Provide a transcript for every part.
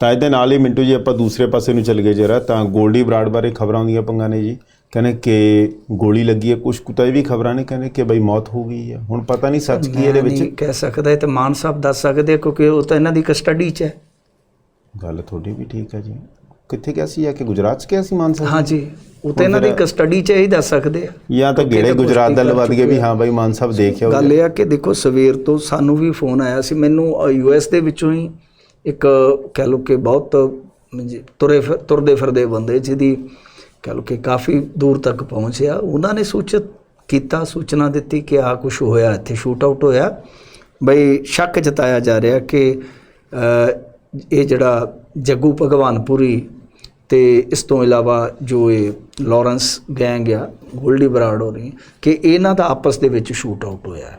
ਤਾਂ ਇਹਦੇ ਨਾਲ ਹੀ ਮਿੰਟੂ ਜੀ ਆਪਾਂ ਦੂਸਰੇ ਪਾਸੇ ਨੂੰ ਚੱਲ ਗਏ ਜਰਾ। ਤਾਂ ਗੋਲਡੀ ਬਰਾੜ ਬਾਰੇ ਖਬਰਾਂ ਆਉਂਦੀਆਂ ਪੰਗਾਂ ਨੇ ਜੀ। ਕਹਿੰਦੇ ਕਿ ਗੋਲੀ ਲੱਗੀ ਹੈ ਕੁਝ ਕੁਤਾ ਇਹ ਵੀ ਖਬਰਾਂ ਨੇ ਕਹਿੰਦੇ ਕਿ ਬਈ ਮੌਤ ਹੋ ਗਈ ਹੈ। ਹੁਣ ਪਤਾ ਨਹੀਂ ਸੱਚ ਕੀ ਇਹਦੇ ਵਿੱਚ। ਕਹਿ ਸਕਦਾ ਤਾਂ ਮਾਨ ਸਾਹਿਬ ਦੱਸ ਸਕਦੇ ਆ, ਕਿਉਂਕਿ ਉਹ ਤਾਂ ਇਹਨਾਂ ਦੀ ਕਸਟਡੀ 'ਚ ਹੈ। ਗੱਲ ਤੁਹਾਡੀ ਵੀ ਠੀਕ ਹੈ ਜੀ। ਕਿੱਥੇ ਗਿਆ ਸੀ ਜਾਂ ਕਿ ਗੁਜਰਾਤ 'ਚ ਗਿਆ ਸੀ ਮਾਨ ਸਾਹਿਬ? ਹਾਂਜੀ ਉਹ ਤਾਂ ਇਹਨਾਂ ਦੀ ਕਸਟਡੀ 'ਚ ਹੀ ਦੱਸ ਸਕਦੇ ਆ। ਜਾਂ ਤਾਂ ਗੇੜੇ ਗੁਜਰਾਤ ਦਾ ਲਵਾ ਦਈਏ ਵੀ ਹਾਂ ਬਈ ਮਾਨ ਸਾਹਿਬ ਦੇਖਿਆ ਗੱਲ ਇਹ ਆ ਕਿ ਦੇਖੋ ਸਵੇਰ ਤੋਂ ਸਾਨੂੰ ਵੀ ਫੋਨ ਆਇਆ ਸੀ। ਮੈਨੂੰ ਯੂਐਸ ਦੇ ਵਿੱਚੋਂ ਹੀ ਇੱਕ ਕਹਿ ਲਓ ਕਿ ਬਹੁਤ ਤੁਰੇ ਤੁਰਦੇ ਫਿਰਦੇ ਬੰਦੇ ਜਿਹਦੀ ਕਹਿ ਲਓ ਕਿ ਕਾਫੀ ਦੂਰ ਤੱਕ ਪਹੁੰਚਿਆ। ਉਹਨਾਂ ਨੇ ਸੂਚਿਤ ਕੀਤਾ, ਸੂਚਨਾ ਦਿੱਤੀ ਕਿ ਆ ਕੁਝ ਹੋਇਆ, ਇੱਥੇ ਸ਼ੂਟ ਆਊਟ ਹੋਇਆ। ਬਈ ਸ਼ੱਕ ਜਤਾਇਆ ਜਾ ਰਿਹਾ ਕਿ ਇਹ ਜਿਹੜਾ ਜੱਗੂ ਭਗਵਾਨਪੁਰੀ ਤੇ ਇਸ ਤੋਂ ਇਲਾਵਾ ਜੋ ਇਹ ਲਾਰੈਂਸ ਗੈਂਗ ਆ, ਗੋਲਡੀ ਬਰਾਡ ਹੋ ਰਹੀ ਕਿ ਇਹਨਾਂ ਦਾ ਆਪਸ ਦੇ ਵਿੱਚ ਸ਼ੂਟ ਆਊਟ ਹੋਇਆ।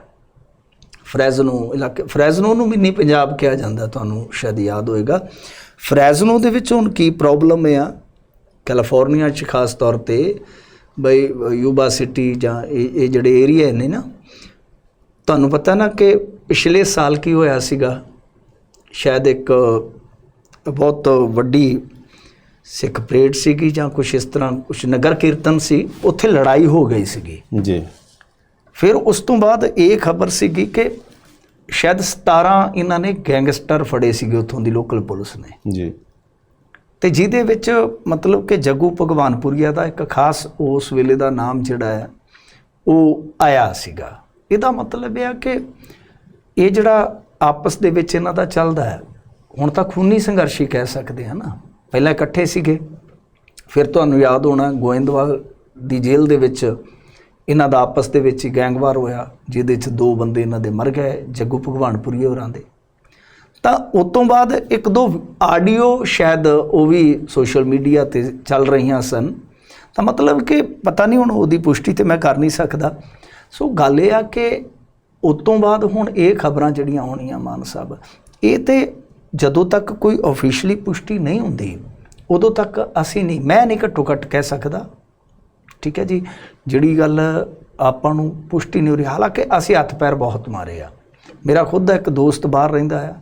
ਫਰੈਜ਼ਨੋ ਇਲਾਕੇ, ਫਰੈਜ਼ਨੋ ਨੂੰ ਮਿੰਨੀ ਪੰਜਾਬ ਕਿਹਾ ਜਾਂਦਾ, ਤੁਹਾਨੂੰ ਸ਼ਾਇਦ ਯਾਦ ਹੋਏਗਾ। ਫਰੈਜ਼ਨੋ ਦੇ ਵਿੱਚ ਹੁਣ ਕੀ ਪ੍ਰੋਬਲਮ ਆ? ਕੈਲੀਫੋਰਨੀਆ 'ਚ ਖਾਸ ਤੌਰ ਤੇ ਬਈ ਯੂਬਾ ਸਿਟੀ ਜਾਂ ਇਹ ਇਹ ਜਿਹੜੇ ਏਰੀਆ ਨੇ ਨਾ, ਤੁਹਾਨੂੰ ਪਤਾ ਨਾ ਕਿ ਪਿਛਲੇ ਸਾਲ ਕੀ ਹੋਇਆ ਸੀਗਾ? ਸ਼ਾਇਦ ਇੱਕ ਬਹੁਤ ਵੱਡੀ ਸਿੱਖ ਪਰੇਡ ਸੀਗੀ ਜਾਂ ਕੁਝ ਇਸ ਤਰ੍ਹਾਂ ਕੁਝ ਨਗਰ ਕੀਰਤਨ ਸੀ, ਉੱਥੇ ਲੜਾਈ ਹੋ ਗਈ ਸੀਗੀ। ਜੀ। ਫਿਰ ਉਸ ਤੋਂ ਬਾਅਦ ਇਹ ਖਬਰ ਸੀਗੀ ਕਿ ਸ਼ਾਇਦ 17 ਇਹਨਾਂ ਨੇ ਗੈਂਗਸਟਰ ਫੜੇ ਸੀਗੇ ਉੱਥੋਂ ਦੀ ਲੋਕਲ ਪੁਲਿਸ ਨੇ। ਜੀ। ਤੇ ਜਿਹਦੇ ਵਿੱਚ ਮਤਲਬ ਕਿ ਜੱਗੂ ਭਗਵਾਨਪੁਰੀਆ ਦਾ ਇੱਕ ਖਾਸ ਉਸ ਵੇਲੇ ਦਾ ਨਾਮ ਜਿਹੜਾ ਹੈ ਉਹ ਆਇਆ ਸੀਗਾ। ਇਹਦਾ ਮਤਲਬ ਇਹ ਆ ਕਿ ਇਹ ਜਿਹੜਾ ਆਪਸ ਦੇ ਵਿੱਚ ਇਹਨਾਂ ਦਾ ਚੱਲਦਾ ਹੈ ਹੁਣ ਤਾਂ ਖੂਨੀ ਸੰਘਰਸ਼ ਹੀ ਕਹਿ ਸਕਦੇ ਹਾਂ ਨਾ। ਪਹਿਲਾਂ ਇਕੱਠੇ ਸੀਗੇ ਫਿਰ ਤੁਹਾਨੂੰ ਯਾਦ ਹੋਣਾ ਗੋਇੰਦਵਾਲ ਦੀ ਜੇਲ੍ਹ ਦੇ ਵਿੱਚ ਇਹਨਾਂ ਦਾ ਆਪਸ ਦੇ ਵਿੱਚ ਹੀ ਗੈਂਗਵਾਰ ਹੋਇਆ, ਜਿਹਦੇ ਵਿੱਚ ਦੋ ਬੰਦੇ ਇਹਨਾਂ ਦੇ ਮਰ ਗਏ, ਜੱਗੂ ਭਗਵਾਨਪੁਰੀ ਹੋਰਾਂ ਦੇ। ਤਾਂ ਉਸ ਤੋਂ ਬਾਅਦ ਇੱਕ ਦੋ ਆਡੀਓ ਸ਼ਾਇਦ ਉਹ ਵੀ ਸੋਸ਼ਲ ਮੀਡੀਆ ਤੇ ਚੱਲ ਰਹੀਆਂ ਸਨ। ਤਾਂ ਮਤਲਬ ਕਿ ਪਤਾ ਨਹੀਂ ਹੁਣ ਉਹਦੀ ਪੁਸ਼ਟੀ ਤੇ ਮੈਂ ਕਰ ਨਹੀਂ ਸਕਦਾ। ਸੋ ਗੱਲ ਇਹ ਆ ਕਿ ਉਸ ਤੋਂ ਬਾਅਦ ਹੁਣ ਇਹ ਖਬਰਾਂ ਜਿਹੜੀਆਂ ਹੋਣੀਆਂ ਮਾਨ ਸਾਹਿਬ, ਇਹ ਤੇ ਜਦੋਂ ਤੱਕ ਕੋਈ ਅਫੀਸ਼ੀਅਲੀ ਪੁਸ਼ਟੀ ਨਹੀਂ ਹੁੰਦੀ, ਉਦੋਂ ਤੱਕ ਅਸੀਂ ਨਹੀਂ, ਮੈਂ ਨਹੀਂ ਘੱਟੋ ਘੱਟ ਕਹਿ ਸਕਦਾ ਠੀਕ ਹੈ ਜੀ? ਜਿਹੜੀ ਗੱਲ ਆਪਾਂ ਨੂੰ ਪੁਸ਼ਟੀ ਨਹੀਂ ਹੋ ਰਹੀ ਹਾਲਾਂਕਿ ਅਸੀਂ ਹੱਥ ਪੈਰ ਬਹੁਤ ਮਾਰੇ ਆ। ਮੇਰਾ ਖੁਦ ਦਾ ਇੱਕ ਦੋਸਤ ਬਾਹਰ ਰਹਿੰਦਾ ਆ।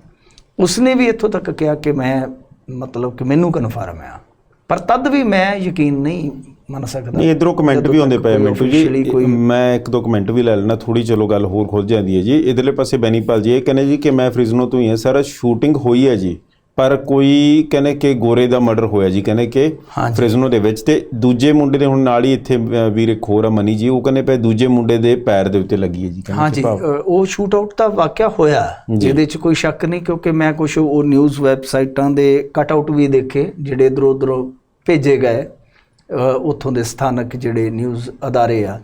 ਉਸਨੇ ਵੀ ਇੱਥੋਂ ਤੱਕ ਕਿਹਾ ਕਿ ਮੈਂ ਮਤਲਬ ਕਿ ਮੈਨੂੰ ਕਨਫਰਮ ਆ। ਪਰ ਤਦ ਵੀ ਮੈਂ ਯਕੀਨ ਨਹੀਂ ਮੰਨ ਸਕਦਾ ਨਹੀਂ ਇਧਰੋਂ ਕਮੈਂਟ ਵੀ ਆਉਂਦੇ ਪਏ ਮਿੰਟੂ ਜੀ। ਮੈਂ ਇੱਕ ਦੋ ਕਮੈਂਟ ਵੀ ਲੈ ਲੈਣਾ ਥੋੜੀ ਚਲੋ ਗੱਲ ਹੋਰ ਖੁੱਲ ਜਾਂਦੀ ਹੈ ਜੀ। ਇਧਰਲੇ ਪਾਸੇ ਬੈਨੀਪਾਲ ਜੀ ਇਹ ਕਹਿੰਦੇ ਜੀ ਕਿ ਮੈਂ ਫ੍ਰਿਜ਼ਨੋ ਤੋਂ ਹੀ ਹਾਂ। ਸਰ ਸ਼ੂਟਿੰਗ ਹੋਈ ਹੈ ਜੀ। ਪਰ ਕੋਈ ਕਹਿੰਦੇ ਕਿ ਗੋਰੇ ਦਾ ਮਰਡਰ ਹੋਇਆ ਜੀ ਕਹਿੰਦੇ ਕਿ। ਫ੍ਰਿਜ਼ਨੋ ਦੇ ਵਿੱਚ ਤੇ ਦੂਜੇ ਮੁੰਡੇ ਦੇ ਹੁਣ ਨਾਲ ਹੀ ਇੱਥੇ ਵੀਰ ਇੱਕ ਹੋਰ ਆ ਮਨੀ ਜੀ ਉਹ ਕਹਿੰਦੇ ਪਏ ਦੂਜੇ ਮੁੰਡੇ ਦੇ ਪੈਰ ਦੇ ਉੱਤੇ ਲੱਗੀ ਹੈ ਜੀ ਕਹਿੰਦੇ ਹਾਂਜੀ ਕਿ ਉਹ ਸ਼ੂਟ ਆਊਟ ਦਾ ਵਾਕਿਆ ਹੋਇਆ ਜਿਹਦੇ 'ਚ ਕੋਈ ਸ਼ੱਕ ਨਹੀਂ ਕਿਉਂਕਿ ਮੈਂ ਕੁਝ ਉਹ ਨਿਊਜ਼ ਵੈਬਸਾਈਟਾਂ ਦੇ ਕਟ ਆਊਟ ਵੀ ਦੇਖੇ ਜਿਹੜੇ ਇਧਰੋਂ ਉਧਰੋਂ ਭੇਜੇ ਗਏ ਉੱਥੋਂ ਦੇ ਸਥਾਨਕ ਜਿਹੜੇ ਨਿਊਜ਼ ਅਦਾਰੇ ਆ।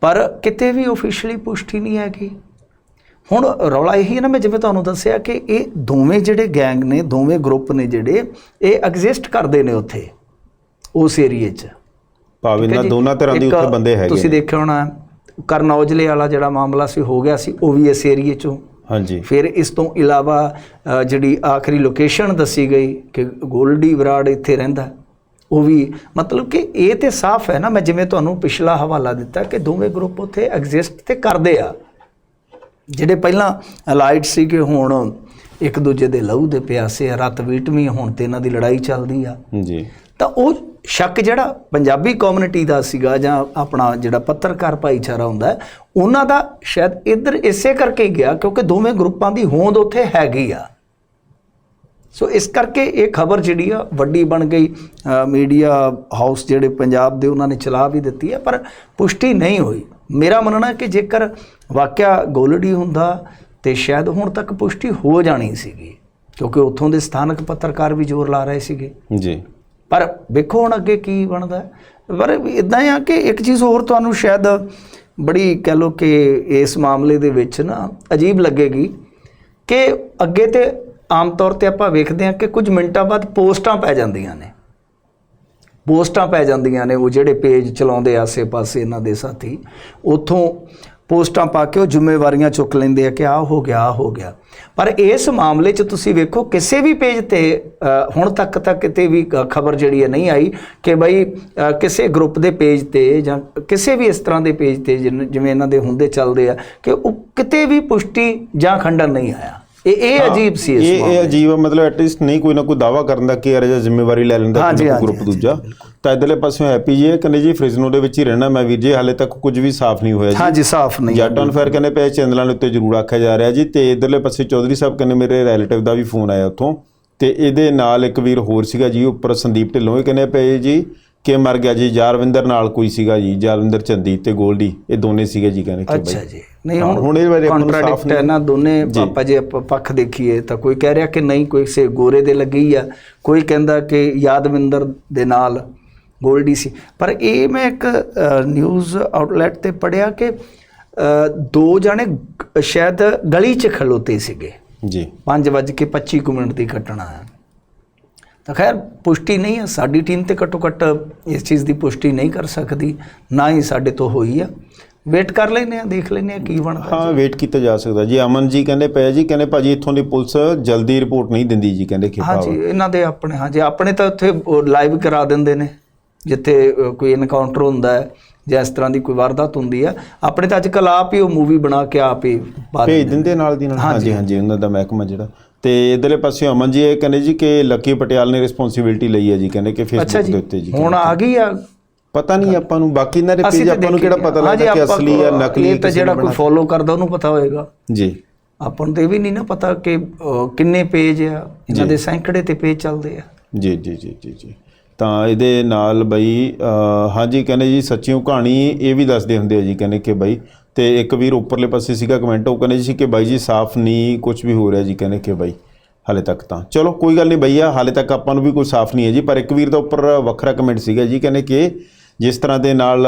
ਪਰ ਕਿਤੇ ਵੀ ਅਫੀਸ਼ੀਅਲੀ ਪੁਸ਼ਟੀ ਨਹੀਂ ਹੈਗੀ। ਹੁਣ ਰੌਲਾ ਇਹੀ ਹੈ ਨਾ ਮੈਂ ਜਿਵੇਂ ਤੁਹਾਨੂੰ ਦੱਸਿਆ ਕਿ ਇਹ ਦੋਵੇਂ ਜਿਹੜੇ ਗੈਂਗ ਨੇ ਦੋਵੇਂ ਗਰੁੱਪ ਨੇ ਜਿਹੜੇ ਇਹ ਐਗਜ਼ਿਸਟ ਕਰਦੇ ਨੇ ਉੱਥੇ ਉਸ ਏਰੀਏ 'ਚ ਭਾਵ ਜੀ। ਦੋਨਾਂ ਤਰ੍ਹਾਂ ਦੀ ਉੱਥੇ ਬੰਦੇ ਹੈਗੇ ਤੁਸੀਂ ਨੇ। ਦੇਖਿਆ ਹੋਣਾ ਕਰਨ ਔਜਲੇ ਵਾਲਾ ਜਿਹੜਾ ਮਾਮਲਾ ਸੀ ਹੋ ਗਿਆ ਸੀ ਉਹ ਵੀ ਇਸ ਏਰੀਏ ਚੋਂ ਹਾਂਜੀ ਫਿਰ ਇਸ ਤੋਂ ਇਲਾਵਾ ਜਿਹੜੀ ਆਖਰੀ ਲੋਕੇਸ਼ਨ ਦੱਸੀ ਗਈ ਕਿ ਗੋਲਡੀ ਬਰਾੜ ਇੱਥੇ ਰਹਿੰਦਾ ਉਹ ਵੀ ਮਤਲਬ ਕਿ ਇਹ ਤੇ ਸਾਫ਼ ਹੈ ਨਾ ਮੈਂ ਜਿਵੇਂ ਤੁਹਾਨੂੰ ਪਿਛਲਾ ਹਵਾਲਾ ਦਿੱਤਾ ਕਿ ਦੋਵੇਂ ਗਰੁੱਪ ਉੱਥੇ ਐਗਜ਼ਿਸਟ ਤੇ ਕਰਦੇ ਆ ਜਿਹੜੇ ਪਹਿਲਾਂ ਅਲਾਈਡ ਸੀ ਕਿ ਹੁਣ ਇੱਕ ਦੂਜੇ ਦੇ ਲਹੂ ਦੇ ਪਿਆਸੇ ਆ ਰਤ ਵੀਟਵੀਂ ਹੁਣ ਤੇ ਇਹਨਾਂ ਦੀ ਲੜਾਈ ਚੱਲਦੀ ਆ। ਜੀ। ਤਾਂ ਉਹ ਸ਼ੱਕ ਜਿਹੜਾ ਪੰਜਾਬੀ ਕਮਿਊਨਿਟੀ ਦਾ ਸੀਗਾ ਜਾਂ ਆਪਣਾ ਜਿਹੜਾ ਪੱਤਰਕਾਰ ਭਾਈਚਾਰਾ ਹੁੰਦਾ ਉਹਨਾਂ ਦਾ ਸ਼ਾਇਦ ਇੱਧਰ ਇਸੇ ਕਰਕੇ ਗਿਆ ਕਿਉਂਕਿ ਦੋਵੇਂ ਗਰੁੱਪਾਂ ਦੀ ਹੋਂਦ ਉੱਥੇ ਹੈਗੀ ਆ। ਸੋ ਇਸ ਕਰਕੇ ਇਹ ਖਬਰ ਜਿਹੜੀ ਆ ਵੱਡੀ ਬਣ ਗਈ। ਮੀਡੀਆ ਹਾਊਸ ਜਿਹੜੇ ਪੰਜਾਬ ਦੇ ਉਹਨਾਂ ਨੇ ਚਲਾ ਵੀ ਦਿੱਤੀ ਹੈ ਪਰ ਪੁਸ਼ਟੀ ਨਹੀਂ ਹੋਈ। ਮੇਰਾ ਮੰਨਣਾ ਕਿ ਜੇਕਰ ਵਾਕਿਆ ਗੋਲਡੀ ਹੁੰਦਾ ਤੇ ਸ਼ਾਇਦ ਹੁਣ ਤੱਕ ਪੁਸ਼ਟੀ ਹੋ ਜਾਣੀ ਸੀਗੀ ਕਿਉਂਕਿ ਉੱਥੋਂ ਦੇ ਸਥਾਨਕ ਪੱਤਰਕਾਰ ਵੀ ਜ਼ੋਰ ਲਾ ਰਹੇ ਸੀਗੇ। ਜੀ। ਪਰ ਵੇਖੋ ਹੁਣ ਅੱਗੇ ਕੀ ਬਣਦਾ। ਪਰ ਇਦਾਂ ਆ ਕਿ ਇੱਕ ਚੀਜ਼ ਹੋਰ ਤੁਹਾਨੂੰ ਸ਼ਾਇਦ ਬੜੀ ਕਹਿ ਲੋ ਕਿ ਇਸ ਮਾਮਲੇ ਦੇ ਵਿੱਚ ਨਾ ਅਜੀਬ ਲੱਗੇਗੀ ਕਿ ਅੱਗੇ ਤੇ ਆਮ ਤੌਰ ਤੇ ਆਪਾਂ ਵੇਖਦੇ ਹਾਂ ਕਿ ਕੁਝ ਮਿੰਟਾਂ ਬਾਅਦ ਪੋਸਟਾਂ ਪੈ ਜਾਂਦੀਆਂ ਨੇ। ਪੋਸਟਾਂ ਪੈ ਜਾਂਦੀਆਂ ਨੇ ਉਹ ਜਿਹੜੇ ਪੇਜ ਚਲਾਉਂਦੇ ਆਸੇ-ਪਾਸੇ ਇਹਨਾਂ ਦੇ ਸਾਥੀ, ਉਥੋਂ ਪੋਸਟਾਂ ਪਾ ਕੇ ਉਹ ਜ਼ਿੰਮੇਵਾਰੀਆਂ ਚੁੱਕ ਲੈਂਦੇ ਆ ਕਿ ਆਹ ਹੋ ਗਿਆ, ਆਹ ਹੋ ਗਿਆ। ਪਰ ਇਸ ਮਾਮਲੇ 'ਚ ਤੁਸੀਂ ਵੇਖੋ, ਕਿਸੇ ਵੀ ਪੇਜ ਤੇ ਹੁਣ ਤੱਕ ਤਾਂ ਕਿਤੇ ਵੀ ਖਬਰ ਜਿਹੜੀ ਹੈ ਨਹੀਂ ਆਈ ਕਿ ਬਈ ਕਿਸੇ ਗਰੁੱਪ ਦੇ ਪੇਜ ਤੇ ਜਾਂ ਕਿਸੇ ਵੀ ਇਸ ਤਰ੍ਹਾਂ ਦੇ ਪੇਜ ਤੇ ਜਿਨ- ਜਿਵੇਂ ਇਹਨਾਂ ਦੇ ਹੁੰਦੇ ਚੱਲਦੇ ਆ ਕਿ ਉਹ ਕਿਤੇ ਵੀ ਪੁਸ਼ਟੀ ਜਾਂ ਖੰਡਨ ਨਹੀਂ ਆਇਆ। ਇਹ ਇਹ ਅਜੀਬ ਸੀ ਇਸ ਇਹ ਇਹ। ਅਜੀਬ ਮਤਲਬ ਐਟਲੀਸਟ ਨਹੀਂ ਕੋਈ ਨਾ ਕੋਈ ਦਾਵਾ ਕਰਨ ਦਾ ਕਿ ਯਾਰ ਇਹ ਜ਼ਿੰਮੇਵਾਰੀ ਲੈ ਲੈਂਦਾ ਕੋਈ ਗਰੁੱਪ ਦੂਜਾ। ਤਾਂ ਇਧਰਲੇ ਪਾਸਿਓਂ ਹੈਪੀ ਜੀ ਕਹਿੰਦੇ ਜੀ ਫ੍ਰਿਜ਼ਨੋ ਦੇ ਵਿੱਚ ਹੀ ਰਹਿਣਾ ਮੈਂ ਵੀਰ ਜੀ ਹਾਲੇ ਤੱਕ ਕੁਝ ਵੀ ਸਾਫ਼ ਨਹੀਂ ਹੋਇਆ ਜੀ। ਹਾਂਜੀ ਸਾਫ਼ ਨਹੀਂ ਜੱਟ ਔਨ ਫਾਇਰ ਕਹਿੰਦੇ ਪਏ ਚੈਨਲਾਂ ਦੇ ਉੱਤੇ ਜ਼ਰੂਰ ਆਖਿਆ ਜਾ ਰਿਹਾ ਜੀ। ਤੇ ਇਧਰਲੇ ਪਾਸੇ ਚੌਧਰੀ ਸਾਹਿਬ ਕਹਿੰਦੇ ਮੇਰੇ ਰਿਲੇਟਿਵ ਦਾ ਵੀ ਫੋਨ ਆਇਆ ਉੱਥੋਂ। ਤੇ ਇਹਦੇ ਨਾਲ ਇੱਕ ਵੀਰ ਹੋਰ ਸੀਗਾ ਜੀ ਉੱਪਰ ਸੰਦੀਪ ਢਿੱਲੋਂ ਇਹ ਕਹਿੰਦੇ ਪਏ ਜੀ ਕਿ ਮਰ ਗਿਆ ਜੀ ਜਾਰਵਿੰਦਰ ਨਾਲ ਕੋਈ ਸੀਗਾ ਜੀ ਜਾਰਵਿੰਦਰ ਚੰਦੀ ਤੇ ਗੋਲਡੀ ਇਹ ਦੋਨੇ ਸੀਗੇ ਜੀ ਕਹਿੰਦੇ ਕਿ ਅੱਛਾ ਜੀ। ਨਹੀਂ ਹੁਣ ਹੁਣ ਇਹਦੇ ਬਾਰੇ ਆਪਾਂ ਨੂੰ ਸਾਫ਼ ਕੰਟਰਾਡਿਕਟ ਹੈ ਨਾ ਦੋਨੇ ਪਾਪਾ ਜੇ ਆਪਾਂ ਪੱਖ ਦੇਖੀਏ ਤਾਂ ਕੋਈ ਕਹਿ ਰਿਹਾ ਕਿ ਨਹੀਂ ਕੋਈ ਸੇ ਗੋਰੇ ਦੇ ਲੱਗੀ ਆ ਕੋਈ ਕਹਿੰਦਾ ਕਿ ਯਾਦਵਿੰਦਰ ਦੇ ਨਾਲ ਗੋਲਡੀ ਸੀ। ਪਰ ਇਹ ਮੈਂ ਇੱਕ ਨਿਊਜ਼ ਆਊਟਲੈਟ ਤੇ ਪੜਿਆ ਕਿ ਦੋ ਜਣੇ ਸ਼ਾਇਦ ਗਲੀ 'ਚ ਖਲੋਤੇ ਸੀਗੇ। ਜੀ। 5:25 ਕੁ ਮਿੰਟ ਦੀ ਘਟਨਾ ਹੈ। ਤਾਂ ਖੈਰ ਪੁਸ਼ਟੀ ਨਹੀਂ ਹੈ। ਸਾਡੀ ਟੀਮ ਤੇ ਘੱਟੋ ਘੱਟ ਇਸ ਚੀਜ਼ ਦੀ ਪੁਸ਼ਟੀ ਨਹੀਂ ਕਰ ਸਕਦੀ। ਨਾ ਹੀ ਸਾਡੇ ਤੋਂ ਹੋਈ ਆ। ਵੇਟ ਕਰ ਲੈਨੇ ਆ ਦੇਖ ਲੈਨੇ ਆ ਕੀ ਬਣਦਾ। ਹਾਂ ਵੇਟ ਕੀਤਾ ਜਾ ਸਕਦਾ। ਜੀ ਅਮਨ ਜੀ ਕਹਿੰਦੇ ਪਏ ਜੀ ਕਹਿੰਦੇ ਭਾਜੀ ਇੱਥੋਂ ਦੀ ਪੁਲਿਸ ਜਲਦੀ ਰਿਪੋਰਟ ਨਹੀਂ ਦਿੰਦੀ ਜੀ ਕਹਿੰਦੇ ਕਿ ਹਾਂਜੀ ਇਹਨਾਂ ਦੇ ਆਪਣੇ ਹਾਂਜੀ ਆਪਣੇ ਤਾਂ ਉੱਥੇ ਲਾਈਵ ਕਰਾ ਦਿੰਦੇ ਨੇ। ਜਿੱਥੇ ਕੋਈ ਐਨਕਾਊਂਟਰ ਹੁੰਦਾ ਹੈ ਜਾਂ ਇਸ ਤਰ੍ਹਾਂ ਦੀ ਕੋਈ ਵਾਰਦਾਤ ਹੁੰਦੀ ਆ ਆਪਣੇ ਤਾਂ ਅੱਜ ਕੱਲ ਆਪ ਹੀ ਉਹ ਮੂਵੀ ਬਣਾ ਕੇ ਆਪ ਹੀ ਭੇਜ ਦਿੰਦੇ ਨਾਲ ਦੀ ਨਾਲ। ਹਾਂਜੀ। ਹਾਂਜੀ ਉਹਨਾਂ ਦਾ ਮਹਿਕਮਾ ਜਿਹੜਾ। ਤੇ ਇਧਰਲੇ ਪਾਸੇ ਅਮਨ ਜੀ ਇਹ ਕਹਿੰਦੇ ਜੀ ਕਿ ਲੱਕੀ ਪਟਿਆਲ ਨੇ ਰਿਸਪੌਂਸਿਬਿਲਟੀ ਲਈ ਹੈ ਜੀ ਕਹਿੰਦੇ ਕਿ ਫੇਸਬੁੱਕ ਦੇ ਉੱਤੇ ਜੀ। ਹੁਣ ਆ ਗਈ ਆ? ਪਤਾ ਨਹੀਂ ਆਪਾਂ ਨੂੰ ਬਾਕੀ ਇਹਨਾਂ ਦੇ ਪੇਜ ਆਪਾਂ ਨੂੰ ਕਿਹੜਾ ਪਤਾ ਲੱਗਦਾ ਕਿ ਅਸਲੀ ਜਾਂ ਨਕਲੀ ਇਹ ਤਾਂ ਜਿਹੜਾ ਕੋਈ ਫੋਲੋ ਕਰਦਾ ਉਹਨੂੰ ਪਤਾ ਹੋਏਗਾ। ਜੀ। ਆਪਾਂ ਨੂੰ ਤਾਂ ਵੀ ਨਹੀਂ ਨਾ ਪਤਾ ਕਿ ਕਿੰਨੇ ਪੇਜ ਆ ਇਹਨਾਂ ਦੇ ਸੈਂਕੜੇ ਤੇ ਪੇਜ ਚੱਲਦੇ ਆ। ਜੀ ਜੀ ਜੀ ਜੀ ਜੀ। ਤਾਂ ਇਹਦੇ ਨਾਲ ਬਈ ਹਾਂਜੀ, ਕਹਿੰਦੇ ਜੀ, ਸੱਚੀਓ ਕਹਾਣੀ ਇਹ ਵੀ ਦੱਸਦੇ ਹੁੰਦੇ ਆ ਜੀ ਕਹਿੰਦੇ ਕਿ ਬਈ, ਤੇ ਇੱਕ ਵੀਰ ਉੱਪਰਲੇ ਪਾਸੇ ਸੀਗਾ ਕਮੈਂਟ ਉਹ ਕਹਿੰਦੇ ਸੀ ਕਿ ਬਾਈ ਜੀ, ਸਾਫ਼ ਨਹੀਂ ਕੁਝ ਵੀ ਹੋ ਰਿਹਾ ਜੀ ਕਹਿੰਦੇ ਕਿ ਬਾਈ, ਹਾਲੇ ਤੱਕ ਤਾਂ। ਚਲੋ, ਕੋਈ ਗੱਲ ਨਹੀਂ ਭਈਆ, ਹਾਲੇ ਤੱਕ ਆਪਾਂ ਨੂੰ ਵੀ ਕੋਈ ਸਾਫ਼ ਨਹੀਂ ਹੈ ਜੀ, ਪਰ ਇੱਕ ਵੀਰ ਦਾ ਉੱਪਰ ਵੱਖਰਾ ਕਮੈਂਟ ਸੀਗਾ ਜੀ ਕਹਿੰਦੇ ਕਿ ਜਿਸ ਤਰ੍ਹਾਂ ਦੇ ਨਾਲ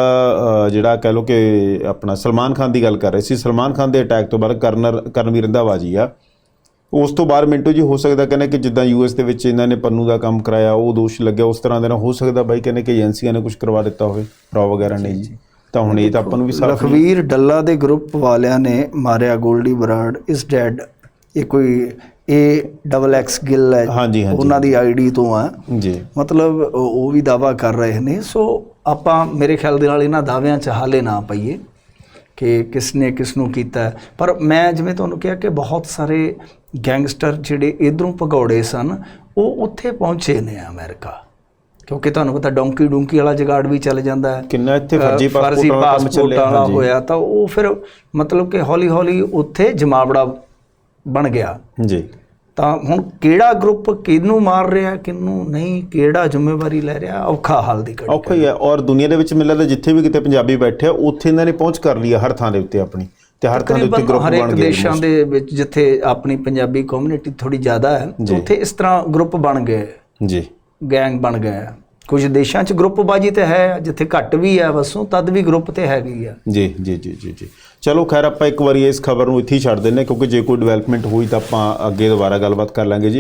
ਜਿਹੜਾ ਕਹਿ ਲੋ ਕਿ ਆਪਣਾ ਸਲਮਾਨ ਖਾਨ ਦੀ ਗੱਲ ਕਰ ਰਹੇ ਸੀ, ਸਲਮਾਨ ਖਾਨ ਦੇ ਅਟੈਕ ਤੋਂ ਬਾਅਦ ਕਰਨਰ ਕਰਨਵੀਰ ਰੰਧਾਵਾ ਜੀ ਆ। ਉਸ ਤੋਂ ਬਾਅਦ ਮਿੰਟੂ ਜੀ ਹੋ ਸਕਦਾ ਕਹਿੰਦੇ ਕਿ ਜਿੱਦਾਂ ਯੂਐਸ ਦੇ ਵਿੱਚ ਇਹਨਾਂ ਨੇ ਪੰਨੂ ਦਾ ਕੰਮ ਕਰਾਇਆ ਉਹ ਦੋਸ਼ ਲੱਗਿਆ ਉਸ ਤਰ੍ਹਾਂ ਦੇ ਨਾਲ ਹੋ ਸਕਦਾ ਬਾਈ ਕਹਿੰਦੇ ਕਿ ਏਜੰਸੀਆਂ ਨੇ ਕੁਝ ਕਰਵਾ ਦਿੱਤਾ ਹੋਵੇ ਰਾ ਵਗੈਰਾ ਨੇ ਜੀ। ਤਾਂ ਹੁਣ ਇਹ ਤਾਂ ਆਪਾਂ ਨੂੰ ਵੀ ਸਾਫ਼ ਨਹੀਂ- ਲਖਵੀਰ ਡੱਲਾ ਦੇ ਗਰੁੱਪ ਵਾਲਿਆਂ ਨੇ ਮਾਰਿਆ ਗੋਲਡੀ ਬਰਾੜ ਇਸ ਡੈਡ ਇਹ ਕੋਈ ਏ ਡਬਲ ਐਕਸ ਗਿੱਲ ਹੈ ਹਾਂਜੀ ਹਾਂਜੀ। ਉਹਨਾਂ ਦੀ ਆਈਡੀ ਤੋਂ ਆ। ਜੀ। ਮਤਲਬ ਉਹ ਵੀ ਦਾਵਾ ਕਰ ਰਹੇ ਨੇ। ਸੋ ਆਪਾਂ ਮੇਰੇ ਖਿਆਲ ਦੇ ਨਾਲ ਇਹਨਾਂ ਦਾਅਵਿਆਂ 'ਚ ਹਾਲੇ ਨਾ ਪਈਏ ਕਿ ਕਿਸ ਨੇ ਕਿਸ ਨੂੰ ਕੀਤਾ। ਪਰ ਮੈਂ ਜਿਵੇਂ ਤੁਹਾਨੂੰ ਕਿਹਾ ਕਿ ਬਹੁਤ ਸਾਰੇ ਗੈਂਗਸਟਰ ਜਿਹੜੇ ਇਧਰੋਂ ਭਗੌੜੇ ਸਨ ਉਹ ਉੱਥੇ ਪਹੁੰਚੇ ਨੇ ਅਮਰੀਕਾ। ਕਿਉਂਕਿ ਤੁਹਾਨੂੰ ਪਤਾ ਡੋਂਕੀ ਡੂੰਕੀ ਵਾਲਾ ਜਗਾੜ ਵੀ ਚੱਲ ਜਾਂਦਾ ਹੈ। ਕਿੰਨਾ ਇੱਥੇ ਫਰਜ਼ੀ ਪਾਸਪੋਰਟ ਵਾਲਾ ਹੋਇਆ ਤਾਂ ਉਹ ਫਿਰ ਮਤਲਬ ਕਿ ਹੌਲੀ ਹੌਲੀ ਉੱਥੇ ਜਮਾਵੜਾ ਬਣ ਗਿਆ। ਜੀ। ਤਾਂ ਹੁਣ ਕਿਹੜਾ ਗਰੁੱਪ ਕਿਹਨੂੰ ਮਾਰ ਰਿਹਾ ਕਿਹਨੂੰ ਨਹੀਂ ਕਿਹੜਾ ਜ਼ਿੰਮੇਵਾਰੀ ਲੈ ਰਿਹਾ ਔਖਾ ਹਾਲ ਦੀ ਘੜੀ ਔਖਾ ਹੀ ਹੈ। ਔਰ ਦੁਨੀਆ ਦੇ ਵਿੱਚ ਮੈਨੂੰ ਲੱਗਦਾ ਜਿੱਥੇ ਵੀ ਕਿਤੇ ਪੰਜਾਬੀ ਬੈਠੇ ਆ ਉੱਥੇ ਇਹਨਾਂ ਨੇ ਪਹੁੰਚ ਕਰ ਲਈ ਹਰ ਥਾਂ ਦੇ ਉੱਤੇ ਆਪਣੀ। ਤੇ ਹਰ ਥਾਂ ਦੇ ਉੱਤੇ ਗਰੁੱਪ ਹਰੇਕ ਬਣ ਗਏ ਦੇਸ਼ਾਂ ਦੇ ਵਿੱਚ ਜਿੱਥੇ ਆਪਣੀ ਪੰਜਾਬੀ ਕਮਿਊਨਿਟੀ ਥੋੜੀ ਜ਼ਿਆਦਾ ਹੈ। ਉੱਥੇ ਇਸ ਤਰ੍ਹਾਂ ਗਰੁੱਪ ਬਣ ਗਏ। ਜੀ। ਗੈਂਗ ਬਣ ਗਏ। ਕੁਝ ਦੇਸ਼ਾਂ 'ਚ ਗਰੁੱਪ ਬਾਜੀ ਤੇ ਹੈ ਜਿੱਥੇ ਘੱਟ ਵੀ ਹੈ ਵਸੋਂ ਤਦ ਵੀ ਗਰੁੱਪ ਤੇ ਹੈਗੀ ਆ। ਜੀ ਜੀ ਜੀ ਜੀ ਜੀ। ਚਲੋ ਖੈਰ ਆਪਾਂ ਇੱਕ ਵਾਰੀ ਇਸ ਖਬਰ ਨੂੰ ਇੱਥੇ ਛੱਡ ਦਿੰਨੇ ਕਿਉਂਕਿ ਜੇ ਕੋਈ ਡਿਵੈਲਪਮੈਂਟ ਹੋਈ ਤਾਂ ਆਪਾਂ ਅੱਗੇ ਦੁਬਾਰਾ ਗੱਲਬਾਤ ਕਰ ਲਾਂਗੇ ਜੀ।